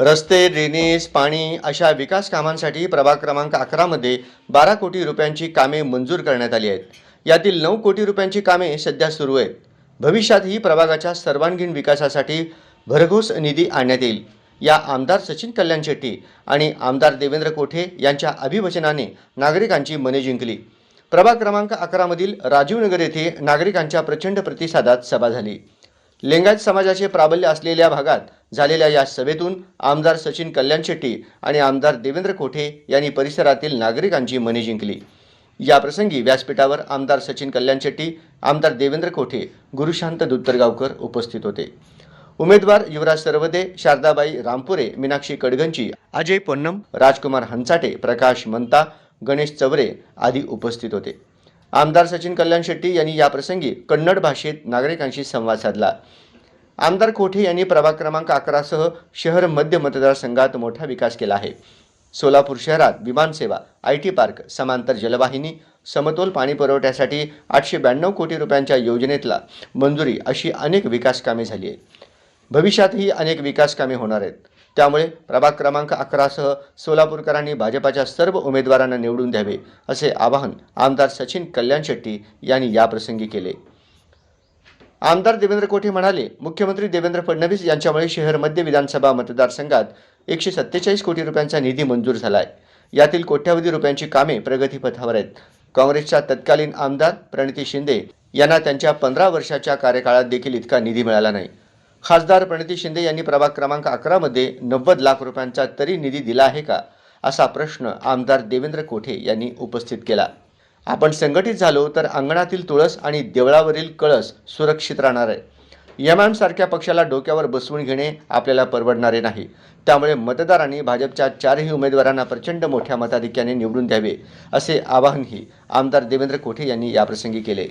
रस्ते ड्रेनेज पाणी अशा विकास कामांसाठी प्रभाग क्रमांक अकरामध्ये बारा कोटी रुपयांची कामे मंजूर करण्यात आली आहेत. यातील नऊ कोटी रुपयांची कामे सध्या सुरू आहेत. भविष्यातही प्रभागाच्या सर्वांगीण विकासासाठी भरघोस निधी आणण्यात येईल. या आमदार सचिन कल्याण शेट्टी आणि आमदार देवेंद्र कोठे यांच्या अभिवचनाने नागरिकांची मने जिंकली. प्रभाग क्रमांक अकरामधील राजीवनगर येथे नागरिकांच्या प्रचंड प्रतिसादात सभा झाली. लिंगायत समाजाचे प्राबल्य असलेल्या भागात झालेल्या या सभेतून आमदार सचिन कल्याण शेट्टी आणि आमदार देवेंद्र कोठे यांनी परिसरातील नागरिकांची मने जिंकली. याप्रसंगी व्यासपीठावर आमदार सचिन कल्याण शेट्टी आमदार देवेंद्र कोठे गुरुशांत दुत्तरगावकर उपस्थित होते. उमेदवार युवराज सरवदे शारदाबाई रामपुरे मीनाक्षी कडगंची अजय पोन्नम राजकुमार हंचाटे प्रकाश मंता गणेश चवरे आदी उपस्थित होते. आमदार सचिन कल्याण शेट्टी यांनी याप्रसंगी कन्नड भाषेत नागरिकांशी संवाद साधला. आमदार कोठे यांनी प्रभाग क्रमांक अकरासह शहर मध्य मतदारसंघात मोठा विकास केला आहे. सोलापूर शहरात विमानसेवा आय टी पार्क समांतर जलवाहिनी समतोल पाणी पुरवठ्यासाठी आठशे ब्याण्णव कोटी रुपयांच्या योजनेतला मंजुरी अशी अनेक विकास कामे झाली आहेत. भविष्यातही अनेक विकास कामे होणार आहेत. त्यामुळे प्रभाग क्रमांक अकरासह सोलापूरकरांनी भाजपाच्या सर्व उमेदवारांना निवडून द्यावे असे आवाहन आमदार सचिन कल्याण शेट्टी यांनी याप्रसंगी केले. आमदार देवेंद्र कोठे म्हणाले मुख्यमंत्री देवेंद्र फडणवीस यांच्यामुळे शहर मध्य विधानसभा मतदारसंघात एकशे सत्तेचाळीस कोटी रुपयांचा निधी मंजूर झाला आहे यातील कोट्यावधी रुपयांची कामे प्रगतीपथावर आहेत. काँग्रेसच्या तत्कालीन आमदार प्रणिती शिंदे यांना त्यांच्या पंधरा वर्षाच्या कार्यकाळात देखील इतका निधी मिळाला नाही. खासदार प्रणिती शिंदे यांनी प्रभाग क्रमांक अकरामध्ये नव्वद लाख रुपयांचा तरी निधी दिला आहे का असा प्रश्न आमदार देवेंद्र कोठे यांनी उपस्थित केला. आपण संघटित झालो तर अंगणातील तुळस आणि देवळावरील कळस सुरक्षित राहणार आहे. एम सारख्या पक्षाला डोक्यावर बसवून घेणे आपल्याला परवडणारे नाही. त्यामुळे मतदारांनी भाजपच्या चारही उमेदवारांना प्रचंड मोठ्या मताधिक्याने निवडून द्यावे असे आवाहनही आमदार देवेंद्र कोठे यांनी याप्रसंगी केले.